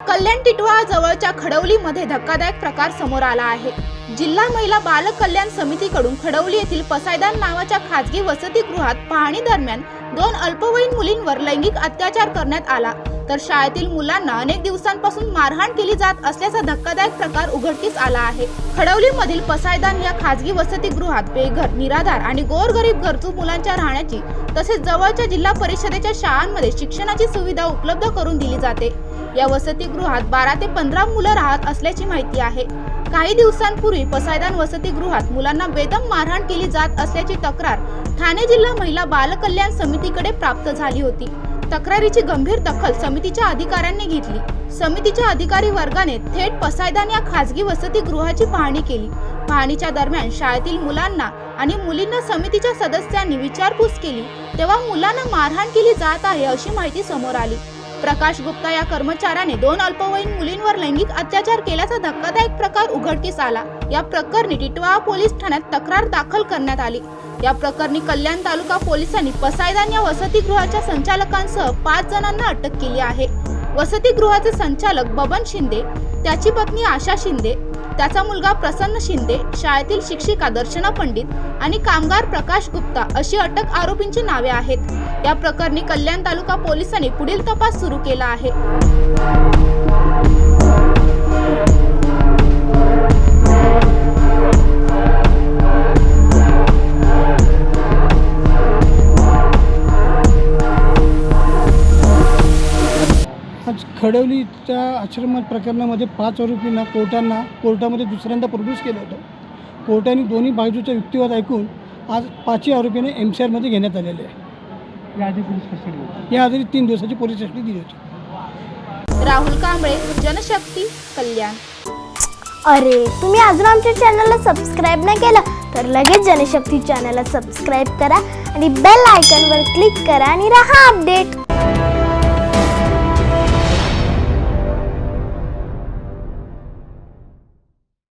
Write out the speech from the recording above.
कल्याण टिटवाळा जवळच्या खडवलीमध्ये धक्कादायक प्रकार समोर आला आहे. जिल्हा महिला बाल कल्याण समितीकडून खडवली येथील पसायदान नावाच्या खाजगी वसतिगृहात पाहणी दरम्यान दोन अल्पवयीन मुलींवर लैंगिक अत्याचार करण्यात आला. तर शाळेतील मुलांना अनेक दिवसांपासून मारहाण केली जात असल्याचा धक्कादायक प्रकार उघडकीस आला आहे. खडवलीमधील पसायदान या खाजगी वसतिगृहात बेघर निराधार आणि गोरगरीब गरजू मुलांच्या राहण्याची तसेच जवळच्या जिल्हा परिषदेच्या शाळांमध्ये शिक्षणाची सुविधा उपलब्ध करून दिली जाते. या वसतिगृहात बारा ते पंधरा मुलं राहत असल्याची माहिती आहे. काही दिवसांपूर्वी पसायदान वसतिगृहात मुलांना बेदम मारहाण केली जात असल्याची तक्रार ठाणे जिल्हा महिला बालकल्याण समितीकडे प्राप्त झाली होती. तक्रारीची गंभीर दखल समितीच्या अधिकाऱ्यांनी घेतली. समितीच्या अधिकारी वर्गाने थेट पसायदान या खाजगी वसतिगृहाची पाहणी केली. पाहणीच्या दरम्यान शाळेतील मुलांना आणि मुलींना समितीच्या सदस्यांनी विचारपूस केली. तेव्हा मुलांना मारहाण केली जात आहे अशी माहिती समोर आली. प्रकाश गुप्ता या कर्मचाऱ्याने दोन अल्पवयीन मुलींवर लैंगिक अत्याचार केल्याचा धक्कादायक प्रकार उघडकीस आला. या प्रकरणी टिटवाळा पोलीस ठाण्यात तक्रार दाखल करण्यात आली. या प्रकरणी कल्याण तालुका पोलिसांनी पसायदान या वसतिगृहाच्या संचालकांसह पाच जणांना अटक केली आहे. वसतिगृहाचे संचालक बबन शिंदे त्याची पत्नी आशा शिंदे त्याचा मुलगा प्रसन्न शिंदे शाळेतील शिक्षिका दर्शना पंडित आणि कामगार प्रकाश गुप्ता अशी अटक आरोपींची नावे आहेत. या प्रकरणी कल्याण तालुका पोलिसांनी पुढील तपास सुरू केला आहे. आज खडवलीच्या आश्रम प्रकरणामध्ये पाच आरोपींना कोर्टांना कोर्टामध्ये दुसऱ्यांदा प्रोड्यूस केलं होतं. कोर्टाने दोन्ही बाजूचा युक्तिवाद ऐकून आज पाचही आरोपीने एम सी आरमध्ये घेण्यात आलेले आहे. याआधी पोलीस कस्टडी याआधी तीन दिवसाची पोलीस कस्टडी दिली होती. राहुल कांबळे जनशक्ती कल्याण. अरे तुम्ही अजून आमच्या चॅनलला सबस्क्राईब नाही केलं तर लगेच जनशक्ती चॅनलला सबस्क्राईब करा आणि बेल आयकॉनवर क्लिक करा आणि राहा अपडेट